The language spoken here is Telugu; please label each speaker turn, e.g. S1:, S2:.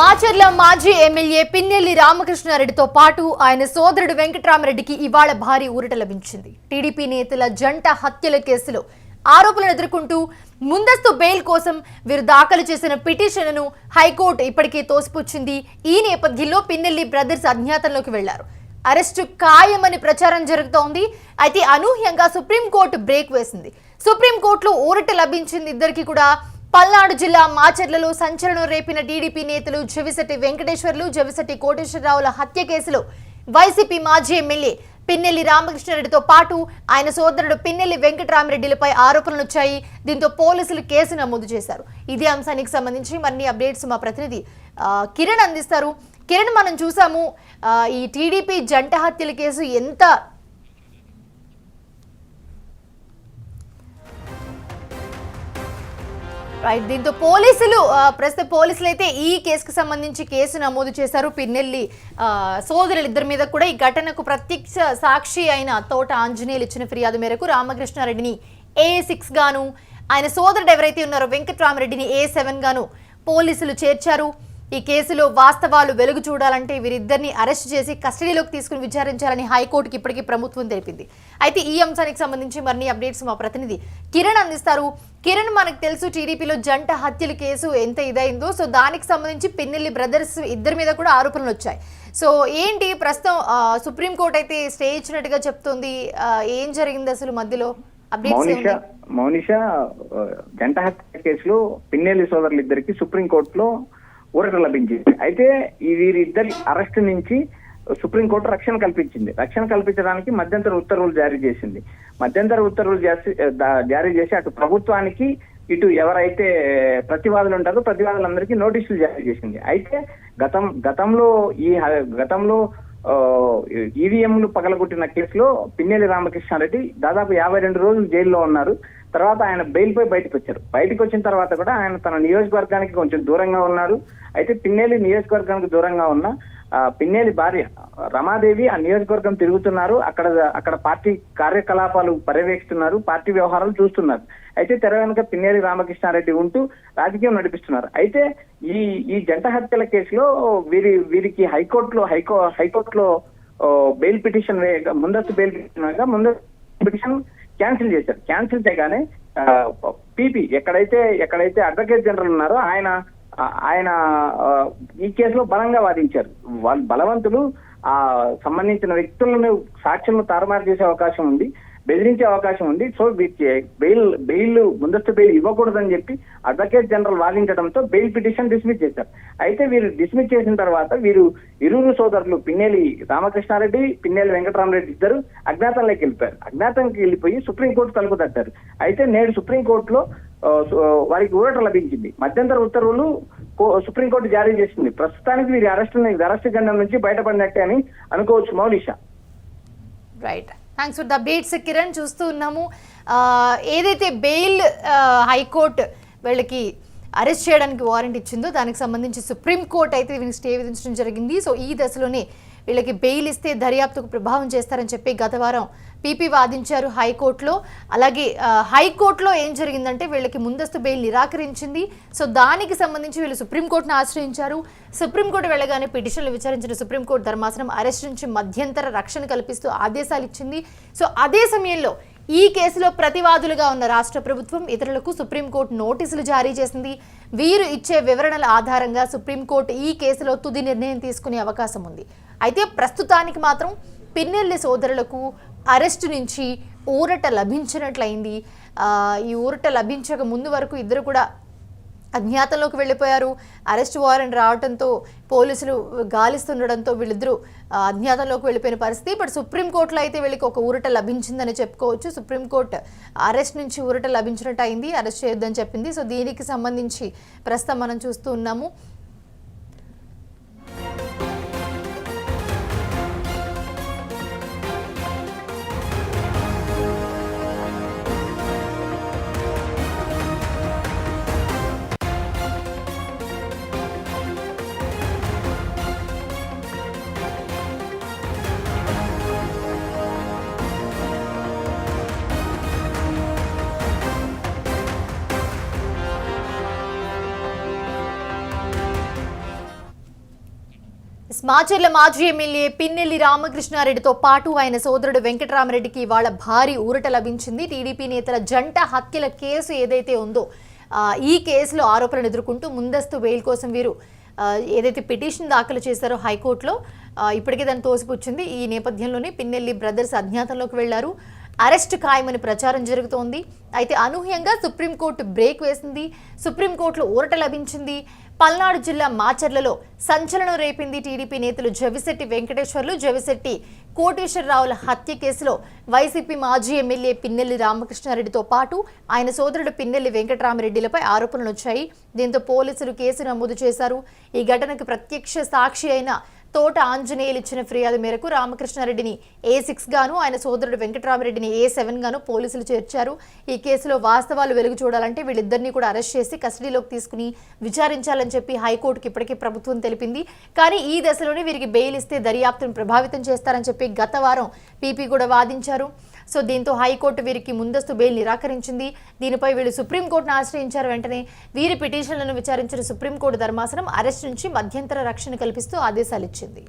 S1: మాచర్ల మాజీ ఎమ్మెల్యే పిన్నెల్లి రామకృష్ణారెడ్డితో పాటు ఆయన సోదరుడు వెంకట్రామరెడ్డికి ఇవాళ భారీ ఊరట లభించింది. టీడీపీ నేతల జంట హత్యల కేసులో ఆరోపణలు ఎదుర్కొంటూ ముందస్తు బెయిల్ కోసం వీరు దాఖలు చేసిన పిటిషన్ను హైకోర్టు ఇప్పటికే తోసిపుచ్చింది. ఈ నేపథ్యంలో పిన్నెల్లి బ్రదర్స్ అజ్ఞాతంలోకి వెళ్ళారు. అరెస్టు ఖాయమని ప్రచారం జరుగుతోంది. అయితే అనూహ్యంగా సుప్రీంకోర్టు బ్రేక్ వేసింది. సుప్రీంకోర్టులో ఊరట లభించింది. ఇద్దరికి కూడా పల్నాడు జిల్లా మాచర్లలో సంచలనం రేపిన టీడీపీ నేతలు జవిశెట్టి వెంకటేశ్వర్లు జవిశెట్టి కోటేశ్వరరావుల హత్య కేసులో వైసీపీ మాజీ ఎమ్మెల్యే పిన్నెల్లి రామకృష్ణారెడ్డితో పాటు ఆయన సోదరుడు పిన్నెల్లి వెంకటరామరెడ్డిలపై ఆరోపణలు వచ్చాయి. దీంతో పోలీసులు కేసు నమోదు చేశారు. ఇదే అంశానికి సంబంధించి మరిన్ని అప్డేట్స్ మా ప్రతినిధి కిరణ్ అందిస్తారు. కిరణ్ మనం చూసాము ఈ టీడీపీ జంట హత్యల కేసు ఎంత రైట్ దీంతో పోలీసులు ప్రస్తుత పోలీసులు అయితే ఈ కేసుకు సంబంధించి కేసు నమోదు చేశారు. పిన్నెల్లి సోదరులిద్దరి సోదరులు ఇద్దరి మీద కూడా ఈ ఘటనకు ప్రత్యక్ష సాక్షి అయిన తోట ఆంజనేయులు ఇచ్చిన ఫిర్యాదు మేరకు రామకృష్ణారెడ్డిని ఏ సిక్స్ గాను ఆయన సోదరుడు ఎవరైతే ఉన్నారో వెంకట్రామరెడ్డిని ఏ సెవెన్ గాను పోలీసులు చేర్చారు. ఈ కేసులో వాస్తవాలు వెలుగు చూడాలంటే వీరిద్దరిని అరెస్ట్ చేసి కస్టడీలోకి తీసుకుని విచారించాలని హైకోర్టుకి ఇప్పటికీ ప్రభుత్వం తెలిపింది. అయితే ఈ అంశానికి సంబంధించి మరిన్ని అప్డేట్స్ మా ప్రతినిధి కిరణ్ అందిస్తారు. కిరణ్ మనకు తెలుసు టీడీపీలో జంట హత్యల కేసు ఎంత ఇదైందో సో దానికి సంబంధించి పిన్నెల్లి బ్రదర్స్ ఇద్దరి మీద కూడా ఆరోపణలు వచ్చాయి. సో ఏంటి ప్రస్తుతం సుప్రీంకోర్టు అయితే స్టే ఇచ్చినట్టుగా చెప్తుంది. ఏం జరిగింది అసలు మధ్యలో? అప్డేట్స్
S2: మౌనిష మౌనిష జంట హత్య కేసులో పిన్నెల్లి సోదరులు ఇద్దరికి సుప్రీంకోర్టులో ఊరట లభించింది. అయితే వీరిద్దరి అరెస్ట్ నుంచి సుప్రీంకోర్టు రక్షణ కల్పించింది. రక్షణ కల్పించడానికి మధ్యంతర ఉత్తర్వులు జారీ చేసింది. మధ్యంతర ఉత్తర్వులు చేసి జారీ చేసి అటు ప్రభుత్వానికి ఇటు ఎవరైతే ప్రతివాదులు ఉంటారో ప్రతివాదులందరికీ నోటీసులు జారీ చేసింది. అయితే గతం గతంలో ఈ గతంలో ఈవీఎంలు పగలగొట్టిన కేసులో పిన్నెల్లి రామకృష్ణారెడ్డి దాదాపు యాభై రెండు రోజులు జైల్లో ఉన్నారు. తర్వాత ఆయన బెయిల్ పై బయటకు వచ్చారు బయటకు వచ్చిన తర్వాత కూడా ఆయన తన నియోజకవర్గానికి కొంచెం దూరంగా ఉన్నారు. అయితే పిన్నేలి నియోజకవర్గానికి దూరంగా ఉన్న ఆ, భార్య రమాదేవి ఆ నియోజకవర్గం తిరుగుతున్నారు. అక్కడ అక్కడ పార్టీ కార్యకలాపాలు పర్యవేక్షిస్తున్నారు. పార్టీ వ్యవహారాలు చూస్తున్నారు. అయితే తెర వెనుక పిన్నెల్లి రామకృష్ణారెడ్డి ఉంటూ రాజకీయం నడిపిస్తున్నారు. అయితే ఈ ఈ జంట హత్యల కేసులో వీరి వీరికి హైకోర్టులో హైకో హైకోర్టులో బెయిల్ పిటిషన్ వేయగా ముందస్తు బెయిల్ పిటిషన్ వేయగా ముందస్తు పిటిషన్ క్యాన్సిల్ చేశారు. క్యాన్సిల్ చేయగానే పీపీ ఎక్కడైతే ఎక్కడైతే అడ్వకేట్ జనరల్ ఉన్నారో ఆయన ఆయన ఈ కేసులో బలంగా వాదించారు. వాళ్ళు బలవంతులు ఆ సంబంధించిన వ్యక్తులను సాక్ష్యం తారుమారు చేసే అవకాశం ఉంది. బెదిరించే అవకాశం ఉంది. సో బెయిల్ బెయిల్ ముందస్తు బెయిల్ ఇవ్వకూడదని చెప్పి అడ్వకేట్ జనరల్ వాదించడంతో బెయిల్ పిటిషన్ డిస్మిస్ చేశారు. అయితే వీరు డిస్మిస్ చేసిన తర్వాత వీరు ఇరువురు సోదరులు పిన్నెలి రామకృష్ణారెడ్డి పిన్నెలి వెంకటరామరెడ్డి ఇద్దరు అజ్ఞాతంలోకి వెళ్ళిపోయారు. అజ్ఞాతంకి వెళ్ళిపోయి సుప్రీంకోర్టు తలుపు తట్టారు. అయితే నేడు సుప్రీంకోర్టులో వారికి ఊరట లభించింది. మధ్యంతర ఉత్తర్వులు కో- సుప్రీంకోర్టు జారీ చేసింది. ప్రస్తుతానికి వీరి అరెస్ట్ అరెస్ట్ గండం నుంచి బయటపడినట్టే అని అనుకోవచ్చు Moulisha
S1: right thanks for the updates Kiran చూస్తూ ఉన్నాము. ఏదైతే బెయిల్ హైకోర్టు వీళ్ళకి అరెస్ట్ చేయడానికి వారెంట్ ఇచ్చిందో దానికి సంబంధించి సుప్రీంకోర్టు అయితే వీళ్ళకి స్టే విధించడం జరిగింది. సో ఈ దశలోనే వీళ్ళకి బెయిల్ ఇస్తే దర్యాప్తుకు ప్రభావం చేస్తారని చెప్పి గత వారం పీపీ వాదించారు హైకోర్టులో. అలాగే హైకోర్టులో ఏం జరిగిందంటే వీళ్ళకి ముందస్తు బెయిల్ నిరాకరించింది. సో దానికి సంబంధించి వీళ్ళు సుప్రీంకోర్టును ఆశ్రయించారు. సుప్రీంకోర్టు వెళ్ళగానే పిటిషన్లు విచారించిన సుప్రీంకోర్టు ధర్మాసనం అరెస్ట్ నుంచి మధ్యంతర రక్షణ కల్పిస్తూ ఆదేశాలు ఇచ్చింది. సో అదే సమయంలో ఈ కేసులో ప్రతివాదులుగా ఉన్న రాష్ట్ర ప్రభుత్వం ఇతరులకు సుప్రీంకోర్టు నోటీసులు జారీ చేసింది. వీరు ఇచ్చే వివరణల ఆధారంగా సుప్రీంకోర్టు ఈ కేసులో తుది నిర్ణయం తీసుకునే అవకాశం ఉంది. అయితే ప్రస్తుతానికి మాత్రం పిన్నెల్లి సోదరులకు అరెస్టు నుంచి ఊరట లభించినట్లయింది. ఈ ఊరట లభించక ముందు వరకు ఇద్దరు కూడా అజ్ఞాతంలోకి వెళ్ళిపోయారు. అరెస్ట్ వారెంట్ రావడంతో పోలీసులు గాలిస్తుండడంతో వీళ్ళిద్దరూ అజ్ఞాతంలోకి వెళ్ళిపోయిన పరిస్థితి. బట్ సుప్రీంకోర్టులో అయితే వీళ్ళకి ఒక ఊరట లభించిందని చెప్పుకోవచ్చు. సుప్రీంకోర్టు అరెస్ట్ నుంచి ఊరట లభించినట్టు అయింది. అరెస్ట్ చేయొద్దని చెప్పింది. సో దీనికి సంబంధించి ప్రస్తుతం మనం చూస్తూ ఉన్నాము. మాచర్ల మాజీ ఎమ్మెల్యే పిన్నెల్లి రామకృష్ణారెడ్డితో పాటు ఆయన సోదరుడు వెంకటరామరెడ్డికి ఇవాళ భారీ ఊరట లభించింది. టీడీపీ నేతల జంట హత్యల కేసు ఏదైతే ఉందో ఈ కేసులో ఆరోపణలు ఎదుర్కొంటూ ముందస్తు బెయిల్ కోసం వీరు ఏదైతే పిటిషన్ దాఖలు చేశారో హైకోర్టులో ఇప్పటికే దాన్ని తోసిపుచ్చింది. ఈ నేపథ్యంలోనే పిన్నెల్లి బ్రదర్స్ అజ్ఞాతంలోకి వెళ్ళారు. అరెస్ట్ ఖాయమని ప్రచారం జరుగుతోంది. అయితే అనూహ్యంగా సుప్రీంకోర్టు బ్రేక్ వేసింది. సుప్రీంకోర్టులో ఊరట లభించింది. పల్నాడు జిల్లా మాచర్లలో సంచలనం రేపింది టీడీపీ నేతలు జవిశెట్టి వెంకటేశ్వర్లు. జవిశెట్టి కోటేశ్వరరావుల హత్య కేసులో వైసీపీ మాజీ ఎమ్మెల్యే పిన్నెల్లి రామకృష్ణారెడ్డితో పాటు ఆయన సోదరుడు పిన్నెల్లి వెంకటరామరెడ్డిలపై ఆరోపణలు వచ్చాయి. దీంతో పోలీసులు కేసు నమోదు చేశారు. ఈ ఘటనకు ప్రత్యక్ష సాక్షి అయిన తోట ఆంజనేయులు ఇచ్చిన ఫిర్యాదు మేరకు రామకృష్ణారెడ్డిని ఏ సిక్స్ గాను ఆయన సోదరుడు వెంకటరామరెడ్డిని ఏ సెవెన్ గాను పోలీసులు చేర్చారు. ఈ కేసులో వాస్తవాలు వెలుగు చూడాలంటే వీళ్ళిద్దరినీ కూడా అరెస్ట్ చేసి కస్టడీలోకి తీసుకుని విచారించాలని చెప్పి హైకోర్టుకి ఇప్పటికే ప్రభుత్వం తెలిపింది. కానీ ఈ దశలోనే వీరికి బెయిల్ ఇస్తే దర్యాప్తును ప్రభావితం చేస్తారని చెప్పి గత వారం పీపీ కూడా వాదించారు. సో దీంతో హైకోర్టు వీరికి ముందస్తు బెయిల్ నిరాకరించింది. దీనిపై వీళ్ళు సుప్రీంకోర్టును ఆశ్రయించారు వెంటనే. వీరి పిటిషన్లను విచారించిన సుప్రీంకోర్టు ధర్మాసనం అరెస్ట్ నుంచి మధ్యంతర రక్షణ కల్పిస్తూ ఆదేశాలు ఇచ్చింది వచ్చింది